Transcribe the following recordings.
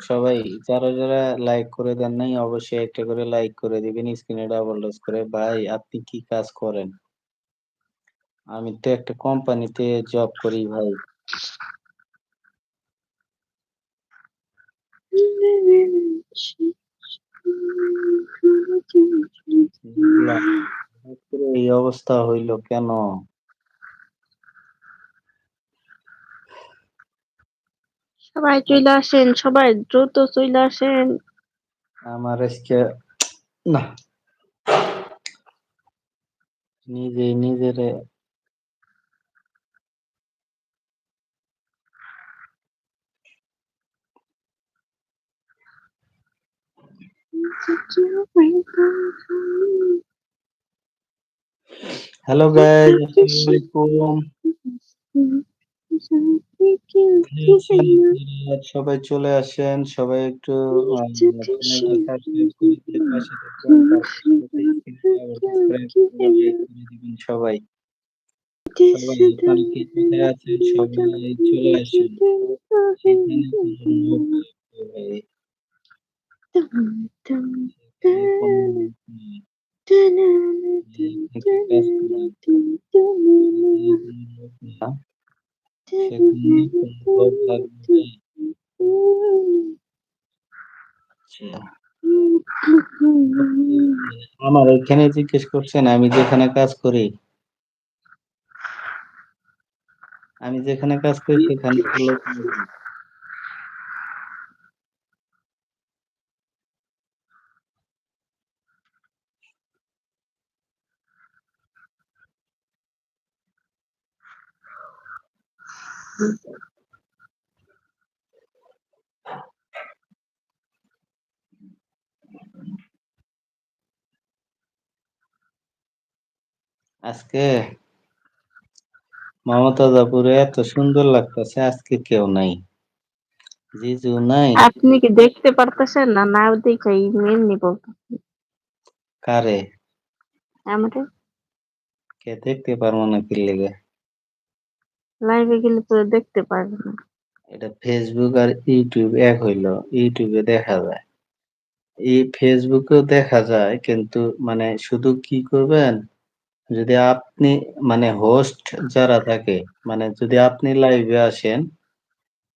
সবাই যারা, যারা লাইক করে দেন নাই অবশ্যই একটা করে লাইক করে দিবেন স্ক্রিনে ডাবল টাচ করে। ভাই আপনি কি কাজ করেন? আমি তো একটা কোম্পানিতে জব করি ভাই। এই অবস্থা হইল কেন? সবাই চলে আসেন, সবাই দ্রুত চইলা আসেন। আমার আজকে না নিজেই নিজেরে হ্যালো গাইস আসসালামু আলাইকুম। সবাই চলে আসেন। সবাই একটু। সবাই। সবাই আচ্ছা। আমার এখানে জিজ্ঞেস করছেন আমি যেখানে কাজ করি। আমি যেখানে কাজ করি সেখানে আজকে মমতাজাপুরে এত সুন্দর লাগতেছে আজকে কেউ নাই। জিজু নাই। আপনি কি দেখতে পারতেছেন না? না দেখাই এমনি বলতেছেন। কারে? আমারে কে দেখতে পারব না কি লেগে? লাইভে গেলে তো দেখতে পারবেন না। এটা ফেসবুক আর ইউটিউব এক হইল। ইউটিউবে দেখা যায়। এই ফেসবুকেও দেখা যায়, কিন্তু মানে শুধু কি করবেন যদি আপনি মানে হোস্ট যারা থাকে মানে যদি আপনি লাইভে আসেন,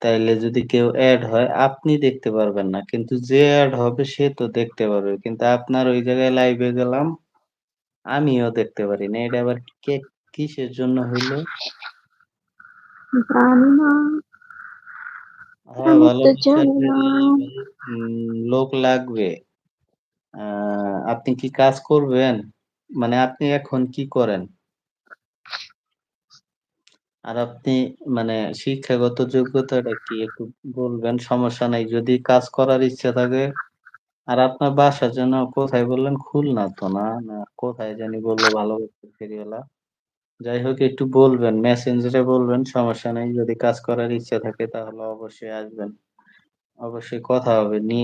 তাইলে যদি কেউ এড হয়, আপনি দেখতে পারবেন না কিন্তু যে এড হবে, সে তো দেখতে পারবে কিন্তু আপনার ওই জায়গায় লাইভে গেলাম, আমিও দেখতে পারি না এটা আবার কে কিসের জন্য হইল জানি না। হ্যাঁ লোক লাগবে। আপনি কি কাজ করবেন? মানে আপনি এখন কি করেন? আর আপনি মানে শিক্ষাগত যোগ্যতাটা কি একটু বলবেন? সমস্যা নাই যদি কাজ করার ইচ্ছা থাকে। আর আপনার বাসা যেন কোথায় বললেন? খুলনা তো না? না কোথায় জানি বলল ভালো ফেরিওয়ালা। যাই হোক একটু বলবেন মেসেঞ্জারে বলবেন সমস্যা নেই যদি কাজ করার ইচ্ছা থাকে তাহলে অবশ্যই আসবেন। অবশ্যই কথা হবে নি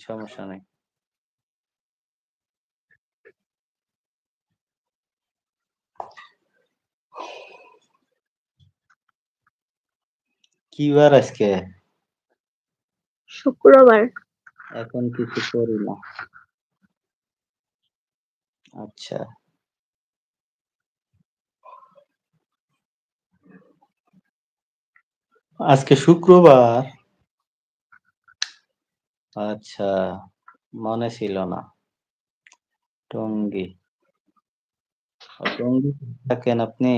সমস্যা নেই। কি বার আজকে? শুক্রবার। এখন কিছু করি না। আচ্ছা। আজকে শুক্রবার। আচ্ছা মনে ছিল না। টঙ্গী। টঙ্গী থাকেন আপনি?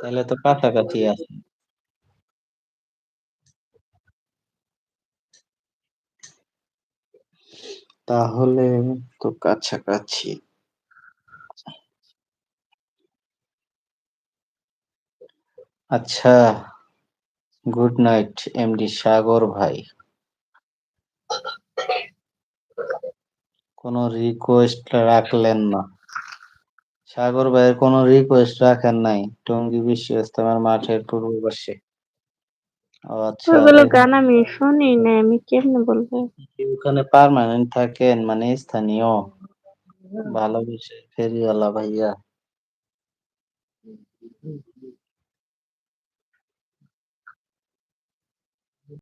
তাহলে তো কাছাকাছি আছে। তাহলে তো কাছাকাছি। আচ্ছা গুড নাইট এমডি সাগর ভাই। কোনো রিকোয়েস্ট রাখলেন না। সাগর ভাইয়ের কোনো রিকোয়েস্ট রাখেন নাই। টঙ্গী বিশ্ব ইস্তেমার মাঠের পূর্ব পাশে আচ্ছা ওগুলো গান আমি শুনি না আমি কেমনে বলব? ওখানে পার্মানেন্ট থাকেন মানে স্থানীয়। ভালোবেসে ফেরিওয়ালা ভাইয়া।